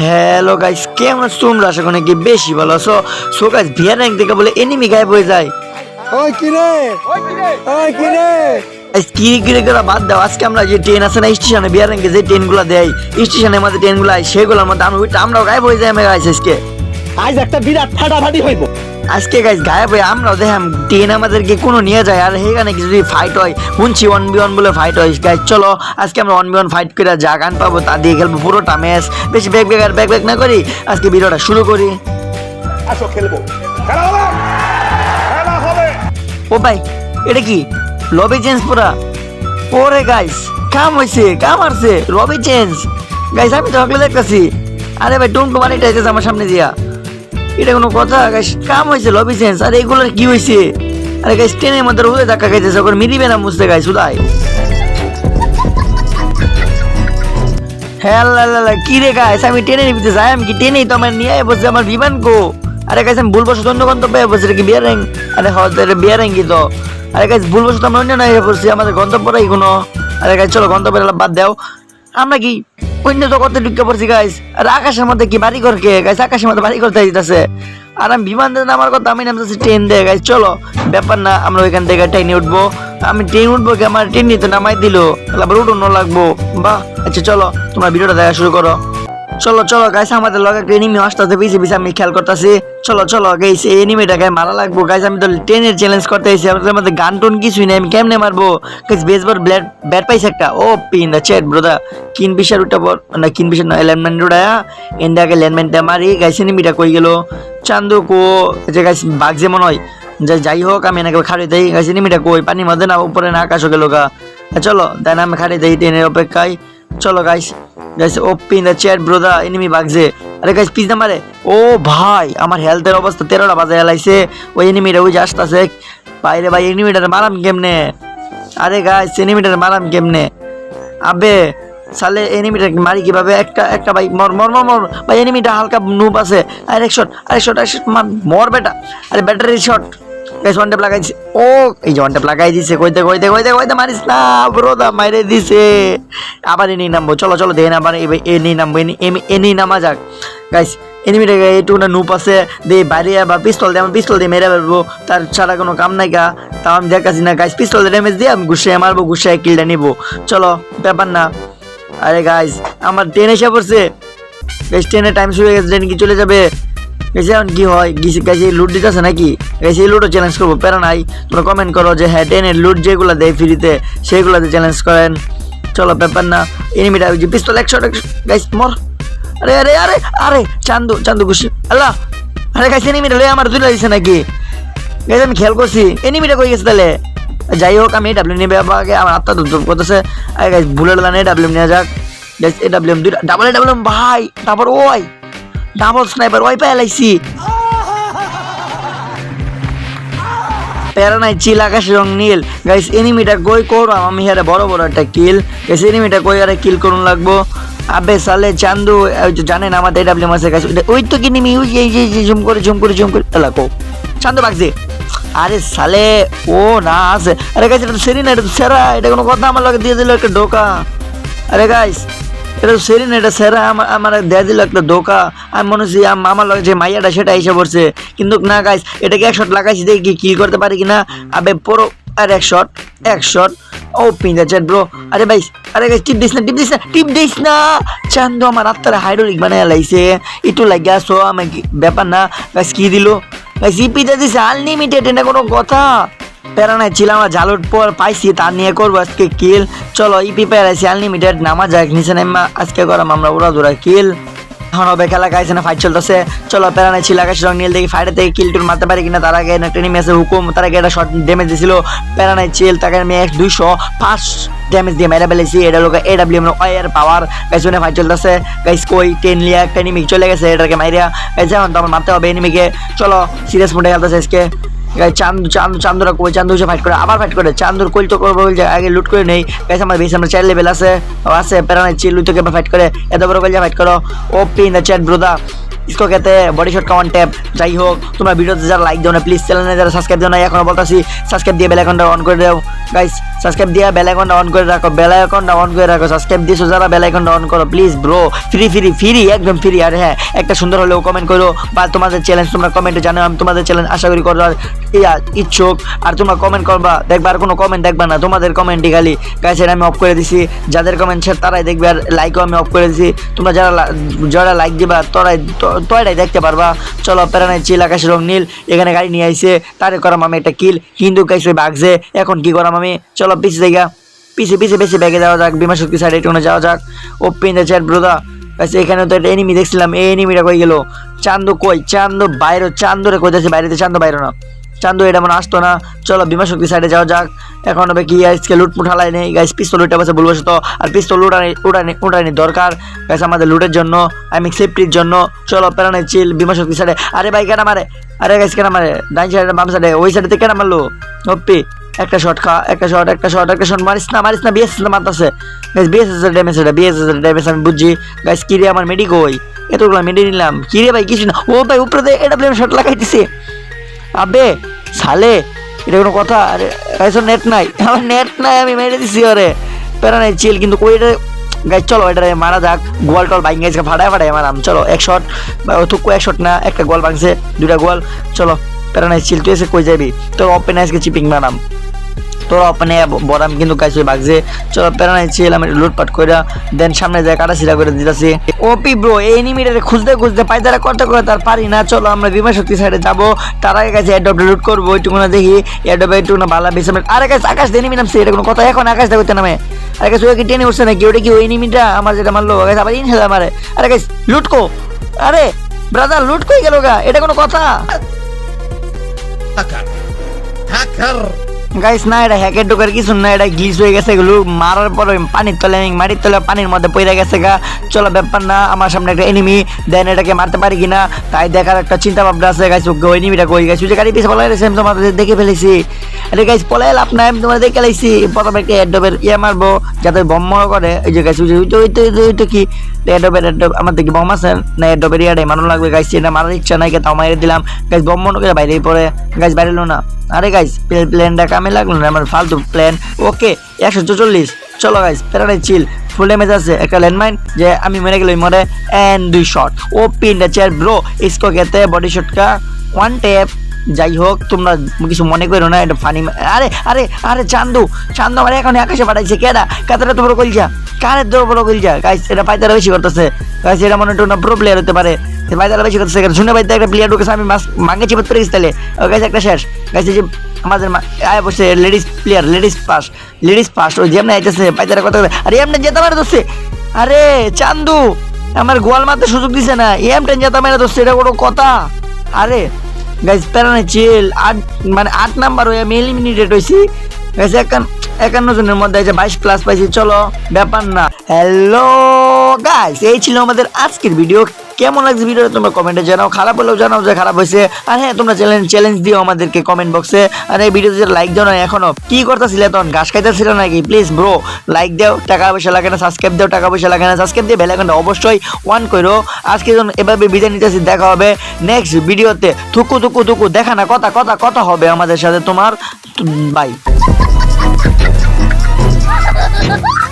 Hello guys কেমন আছো তোমরা? আশা করি কি বেশি ভালো আছো। সো গাইস ভিয়ার র্যাঙ্ক দেখে বলে এনিমি গায়েব হয়ে যায়। ওই কি রে? ওই কিরে গাইস কি কিরে করে বাদ দাও। আজকে আমরা যে ট্রেন আছে না স্টেশনে বিয়ার র্যাঙ্কে যে ট্রেনগুলো দেয় স্টেশনের মধ্যে ট্রেনগুলো আয় সেগুলোর মধ্যে আমরা ওইটা আমরাও গায়েব হয়ে যাই আমরা গাইস আজকে। আজ একটা বিরাট ফাটাফাটি হইব। আজকে গাইস গায়েব হয়ে আমরাও দেখাম ট্রেন আমাদেরকে কোনো নিয়ে যায়। আর সেখানে কিছু যদি ফাইট হয় শুনছি ওয়ান বি ওয়ান বলে ফাইট হয়। গাইস চলো আজকে আমরা ওয়ান বি ওয়ান ফাইট করে যা গান পাবো তা দিয়ে খেলব পুরোটা ম্যাচ বেশি ব্যাগ ব্যাগ আর ব্যাগ ব্যাগ না করি আজকে ভিডিওটা শুরু করি। আসো খেলব। খেলা হবে! খেলা হবে! ও ভাই এটা কি? লবি চেঞ্জ পুরা? ওরে গাইস কাম হইছে কাম আসছে লবি চেঞ্জ গাইস আমি তো দেখতেছি। আরে ভাই টুমটু মানে চাইতেছে আমার সামনে দিয়া। এটা কোনো কথা? গাইস, কাম হইছে লবি চেঞ্জ আর এগুলোর কি হইছে? আরে গাইস ট্রেনের মধ্যে রোদে ধাক্কা খাইতেছে ওখানে মিলিবে না মুছতে, গাইস উদাই হ্যাঁ কি রে গাইস, আমি ট্রেনে নিতে যাই আমি কি ট্রেনেই তো আমার নিয়ে বসে আমার বিমান কো? আরে গাইস, আমি ভুলবশত অন্য গন্তব্যে বসে কি বিয়ার আরে হতে বিয়ার র্যাঙ্কি তো। আরে গাইস, ভুলবশত আমরা অন্য নাই বসছি আমাদের গন্তব্যটাই কোনো। আরে গাইস, চলো গন্তব্যের বাদ দাও। আমরা কি অন্য জগতে ঢুকে পড়ছি গাইস আর আকাশের মধ্যে কি বাড়ি ঘর কে? গাইস আকাশের মধ্যে বাড়ি করতে দিতেছে। আর আমি বিমান দিয়ে নামার কথা, আমি নামতেছি ট্রেন দিয়ে গাইস চলো, ব্যাপার না, আমরা ওইখান থেকে ট্রেনে উঠবো। আমি ট্রেন উঠবো কি? আমার ট্রেন নিতে নামাই দিল। আবার উঠুন লাগবো। বাহ আচ্ছা চলো, তোমরা ভিডিওটা দেখা শুরু করো। চলো চলো গাইস আমাদের লগে একটা এনিমি আসতে পিছে পিছে আমি খেয়াল করতেছি। চলো চলো গাইস এই এনিমিটাকে মারা লাগবো। গাইস আমি তো ট্রেনের চ্যালেঞ্জ করতে এসেছি আমাদের মধ্যে গান টোন কিছুই নেই, আমি কেমনে মারবো? গাইস বেসবল ব্যাট ব্যাট পাইছে একটা। ও পিন দা চেট ব্রোদা কিন বিশার পর না, কিন বিশার না ল্যান্ডম্যান উড়ায়া এন্ডাকে ল্যান্ডম্যানটা মারি। গাইস এনিমিটা কই গেল? চান্দু কো যে গাইস বাঘ যেমন হয়। যে, যাই হোক, আমি এনাকে খাড়ি দেই। গাইস এনিমিটা কই? পানির মধ্যে না, উপরে না, আকাশও গেল গা। চলো তাই না আমি খাড়ি দেই, ট্রেনের অপেক্ষায়। চলো guys guys open the chat ব্রোদা enemy বাগজে আরে গাইস পিছ মারে ও ভাই, আমার হেলথের অবস্থা তেরোটা বাজে এলাইছে ওই এনিমিটা ওই যে আসতেছে। বাইরে ভাই এনিমিটার মারাম কেমনে? আরে গাইস এনিমিটার মারাম কেমনে? আবে, সালে এনিমিটা মারি কীভাবে? একটা একটা ভাই, মর মর মর মর। ভাই এনিমিটা হালকা নুব আছে। আরেক শট আরেক শট আরেক শট মর বেটা। আরে ব্যাটারি শট গাইস ওয়ান লাগাইছে। ও, এই যে ট্যাপ লাগাই দিছে, কইতে কইতে কইতে কইতে মারিস না ব্রোদা মাইরে দিছে। আবার এনি নামবো, চলো চলো এনি নামবো এনি এমি- এনি নামা যাক। গাইস এনিমিটা একটু না নুপ আছে পিস্তল দিয়ে আমি পিস্তল দিয়ে মেরে ফেলব। তার ছাড়া কোনো কাম নাই গা, তাও আমি না। গাইস পিস্তল ড্যামেজ দিয়ে আমি গুছিয়ে মারবো গুছিয়ে কিলটা নিবো। চলো, ব্যাপার না। আরে গাইস আমার ট্রেন এসে পড়ছে। গাইস ট্রেনের টাইম শুরু হয়ে গেছে ট্রেন কি চলে যাবে? গেছে এখন কি হয়? গেছে লুট দিতেছে নাকি? গেছে এই লুটও চ্যালেঞ্জ করব। প্যারা নাই, তোমরা কমেন্ট করো যে হ্যাঁ ট্রেনের লুট যেগুলো দেয় ফ্রিতে সেগুলোতে চ্যালেঞ্জ করেন। চলো, ব্যাপার না। এনিমিটা যে পিস্তল একশো গাইস মর। আরে আরে আরে আরে, চান্দু চান্দু খুশি আল্লাহ! আরে গাইস এনিমিটা লয়ে আমার তুলে দিছে নাকি? গাইস আমি খেয়াল করছি এনিমিটা কই গেছে তাহলে? যাই হোক, আমি ডাব্লিউ নিয়ে আগে, আমার আত্মা দুধ করতেছে। আরে গাইস বুলেট লানে ডাব্লিউ নিয়ে যাক। গাইস এ ডাব্লিউ দুইটা ডাবল এ ডাব্লিউ ভাই তারপর ওই ডাবল স্নাইপার ওই পায় লাইছি। প্যারা নাই, চিল আকাশ রং নীল। গাইস এনিমিটা কই করো? আমি হারে বড় বড় একটা কিল গাইস এনিমিটা কই আরে কিল করুন লাগবো? আবে সালে চান্দু জানেন আমাদের ডাব্লিউ মাসে গাইস ওই তো কিনিমি ওই এই যে ঝুম করে ঝুম করে ঝুম করে। এলাকো চান্দু বাগছে। আরে সালে, ও না আছে। আরে গাইস এটা তো সেরি না এটা তো সেরা এটা কোনো কথা আমার লগে দিয়ে দিল একটা ঢোকা। আরে গাইস এটা তো সেরি না এটা সেরা। আমার আমার দেয়া দিল একটা ধোকা। আমি মনে হচ্ছি আম- আমার লগে যে মাইয়াটা সেটা এসে পড়ছে। কিন্তু না গাইস এটাকে এক শট লাগাইছি দেখি কি কিল করতে পারি কিনা। আবে পুরো। আর এক শট এক শট ও পিঞ্জা চ্যাট ব্রো আরে ভাই আরে গাইস টিপ দিস না টিপ দিস না টিপ দিস না। চান্দু আমার আত্মারে হাইড্রোলিক বানায় লাইছে। একটু লাগিয়া সো আমি কি- ব্যাপার না। গাইস কি দিল? গাইস ইপিতে দিছে আনলিমিটেড এটা কোনো কথা। প্যারা নাই ছিলাম আমার জালুট পর পাইছি তার নিয়ে করব আজকে কিল চলো ইপি প্যারাইছি আনলিমিটেড নামা যাক নিচে নেমা আজকে করাম আমরা উড়া দুরা কিল এখন হবে খেলা গাইছে না ফাইট চলতেছে চলো প্যারা নাই ছিল আকাশ রং নীল দেখি ফাইটে থেকে কিল টুল মারতে পারি কিনা তার আগে একটা ম্যাচে হুকুম তার আগে একটা শর্ট ড্যামেজ দিছিল প্যারা নাই চিল তাকে আমি এক দুইশো পাঁচ ড্যামেজ দিয়ে মেরে ফেলেছি এটা লোক A W war power guys one fight চলতেছে গাইস কই টেন লিয়া একটা এনিমি চলে গেছে এটাকে মাইরিয়া গাইস এখন তো মারতে হবে এনিমিকে চলো সিরিয়াস মোডে খেলতেছে আজকে গাইস চান্দু চান্দু, চান্দুরা কই? চান্দু এসে ফাইট করে। আবার ফাইট করে। চান্দুর কইল তো করব বলছে, আগে লুট করে নেই। গাইস, আমার বেশি আমরা চার লেভেল আছে। আছে প্যারানাই চিল লুই তোকে ফাইট করে। এত বড় কইল ফাইট করো। ও পিন দ্য চ্যাট ব্রোদা স্কোকেতে বডি শট কাউন্ট ট্যাপ যাই হোক, তোমরা ভিডিওতে যারা লাইক দাও না প্লিজ চ্যানেলে যারা সাবস্ক্রাইব দাও না, এখনও বলতাছি সাবস্ক্রাইব দিয়ে বেল আইকনটা অন করে দাও। গাইস সাবস্ক্রাইব দিয়ে বেল আইকনটা অন করে রাখো বেল আইকনটা অন করে রাখো সাবস্ক্রাইব দিয়েছ যারা বেল আইকনটা অন করো please bro free free free একদম ফ্রি আর হ্যাঁ একটা সুন্দর হলেও কমেন্ট করো, বা তোমাদের চ্যালেঞ্জ তোমরা কমেন্টে জানো আমি তোমাদের চ্যালেঞ্জ আশা করি করার ইচ্ছুক, আর তোমরা কমেন্ট করবা, দেখবা, আর কোনো কমেন্ট দেখবা না, তোমাদের কমেন্টই খালি। গাইস আমি অফ করে দিছি, যাদের কমেন্ট সে তারাই দেখবে, আর লাইকও আমি অফ করে দিছি। তোমরা যারা যারা লাইক দিবা, তোরাই এটাই দেখতে পারবা। চলো প্যারানাই চিল আকাশ রং নীল, এখানে গাড়ি নিয়ে আইসে তারে করাম আমি একটা কিল গাইস ওই বাগছে এখন কি করাম আমি চলো, পিছে দেখা পিছে পিছে পিছে, ব্যাগে যাওয়া যাক বিমা শক্তি সাইডে একটু যাওয়া যাক। ওপেন দ্য চ্যাট ব্রোদা আচ্ছা এখানে তো একটা এনিমি দেখছিলাম, এই এনিমিটা কই গেল? চান্দু কই? চান্দু বাইরে, চান্দুরে কই যাচ্ছে বাইরেতে, চান্দু বাইরে না। চান্দু, এটা মনে আসতো না। চলো বিমা শক্তি সাইডে যাওয়া যাক। এখন হবে কি, আজকে লুটমুট হালাই নেই। গাইস পিস্তল উঠে বসে বলব তো আর পিস্তল উঠানি উঠানি উঠানি দরকার। গাইস আমাদের লুটের জন্য আমি সেফটির জন্য। চলো প্যারানে চিল বিমা শক্তি সাইডে আরে ভাই, কেন মারে? আরে গাইস কেন মারে? ডাইন সাইডে বাম সাইডে ওই সাইডে কেন মারলো? ওপি একটা শট খা, একটা শট একটা শট একটা শট মারিস না মারিস না বিএস না মারতাছে। গাইস বিএস এর ড্যামেজ এটা বিএস এর ড্যামেজ আমি বুঝছি। গাইস কি রে আমার মেডি কই? এতগুলো মেডি নিলাম। কি রে ভাই, কিছু না। ও ভাই, উপরে এটা প্লেন শট লাগাইতেছে। আবে সালে এটা কোনো কথা? আরে গাইস নেট নাই। আমার নেট নাই, আমি মেরে দিছি আরে প্যারা নাই চিল কিন্তু ওইটা গাই চলো, এটা মারা যাক। গোয়াল টল বাইং গাইছে ফাটায় ফাটায় মারাম চলো, এক শট থুকু এক শট না, একটা গোয়াল ভাঙছে, দুইটা গোয়াল। চলো, প্যারা নাই চিল তুই এসে কই যাবি? তোর ওপেন আইসকে চিপিং মারাম তোরা ওপেনে বরাম কিন্তু গাইছে বাগছে চলো প্যারা নাই চিল লুটপাট কইরা দেন সামনে যায় কাটা সিরা করে দিতেছি ওপি ব্রো এই এনিমিটারে খুঁজতে খুঁজতে পাইতারা করতে করতে তার পারি না চলো আমরা বিমা শক্তি সাইডে যাব তার আগে কাছে অ্যাডপ লুট করব ওইটুকু না দেখি অ্যাডপ একটু না ভালো বেশি আরে কাছে আকাশ এনিমি নামছে এটা কোনো কথা এখন আকাশ দেখতে নামে আরে কাছে ওকে টেনে উঠছে নাকি ওটা কি ওই এনিমিটা আমার যেটা মারলো আবার ইনহেল মারে আরে গাছ লুটকো আরে ব্রাদার লুট কই গেল গা এটা কোনো কথা গাইস না, এটা হ্যাকের টোকের কিছু না, এটা গ্লিচ হয়ে গেছে এগুলো। মারার পরে পানির তলে মাটির তলে পানির মধ্যে পড়ে গেছে গা। চলো, ব্যাপার না, আমার সামনে একটা এনিমি দেন এটাকে মারতে পারি কিনা? তাই দেখার একটা চিন্তা ভাবনা আছে গাইস ওকে, ওই এনিমিটা কই? গেছে যে গাড়ি পিছিয়ে পলাই রয়েছে আমি তোমাদের দেখে ফেলেছি। আরে গাইস পলাই লাভ নাই, আমি তোমার দেখে লাইছি প্রথমে একটা এডবের ইয়ে মারবো, যাতে বম্ব করে। এই যে গাইস ওই যে ওইটা ওইটা ওইটা ওইটা কি? এডবের এডব আমার দেখি বম আছে না এডবের ইয়াটাই মানো লাগবে গাইস এটা মারার ইচ্ছা নাই তাও মাইরে দিলাম। গাইস বম মনে করে বাইরেই পড়ে। গাইস বাইরে না। আরে গাইস প্লেনটা কামে লাগল না, আমার ফালতু প্ল্যান ওকে একশো চল্লিশ। চলো গাইস প্যারাডাই চিল ফুল ড্যামেজ আছে, একটা ল্যান্ডমাইন যে আমি মেরে গেলে মরে। অ্যান্ড দুই শট ও পিন চেয়ার ব্রো ইসকো খেতে বডি শটকা ওয়ান ট্যাপ যাই হোক, তোমরা কিছু মনে করো না, এটা ফানি আরে আরে আরে চান্দু চান্দু আমার এখন আকাশে পাঠাইছে কেডা কাতারে তো বড় কইলছা কারে তো বড় কইলছা গাইস এটা পাইতারা বেশি করতেছে। গাইস এটা মনে না প্রো প্লেয়ার হতে পারে। পাইতারা বেশি করতেছে শুনে পাইতে একটা প্লেয়ার ঢুকেছে, আমি মাস মাঙ্গে চিপত পেরে গেছি তাহলে গাইস একটা শেষ। গাইস যে আমাদের আয় বসে ladies player ladies pass ladies pass ওই যেমন আইতেছে, পাইতারা কথা আরে, এমনি যেতে পারে দোষে আরে, চান্দু, আমার গোয়াল মারতে সুযোগ দিছে না এমটেন যেতে পারে দোষে এটা কোনো কথা? আরে গাইজ প্যারানে চিল আট মানে আট নাম্বার হয়ে আমি এলিমিনেটেড হয়েছি গাইজ একান একান্ন জনের মধ্যে আছে বাইশ প্লাস পাইছি, চলো, ব্যাপার না। হ্যালো গাইজ এই ছিল আমাদের আজকের ভিডিও কেমন লাগছে ভিডিওটা তোমরা কমেন্টে জানাও। খারাপ হলেও জানাও যে খারাপ হয়েছে। আর হ্যাঁ তোমরা চ্যালেঞ্জ চ্যালেঞ্জ দিও আমাদেরকে কমেন্ট বক্সে আর এই ভিডিওতে লাইক দাও না, এখনও কি করতেছিলে তখন? ঘাস খাইতেছিল নাকি? প্লিজ ব্রো লাইক দাও। টাকা পয়সা লাগে না সাবস্ক্রাইব দাও। টাকা পয়সা লাগে না সাবস্ক্রাইব দিয়ে বেল আইকনটা অবশ্যই ওয়ান করো। আজকে যখন এভাবে বিদায় নিতেছি দেখা হবে নেক্সট ভিডিওতে থুকু থুকু থুকু। দেখা না, কথা কথা কথা হবে আমাদের সাথে। তোমার বাই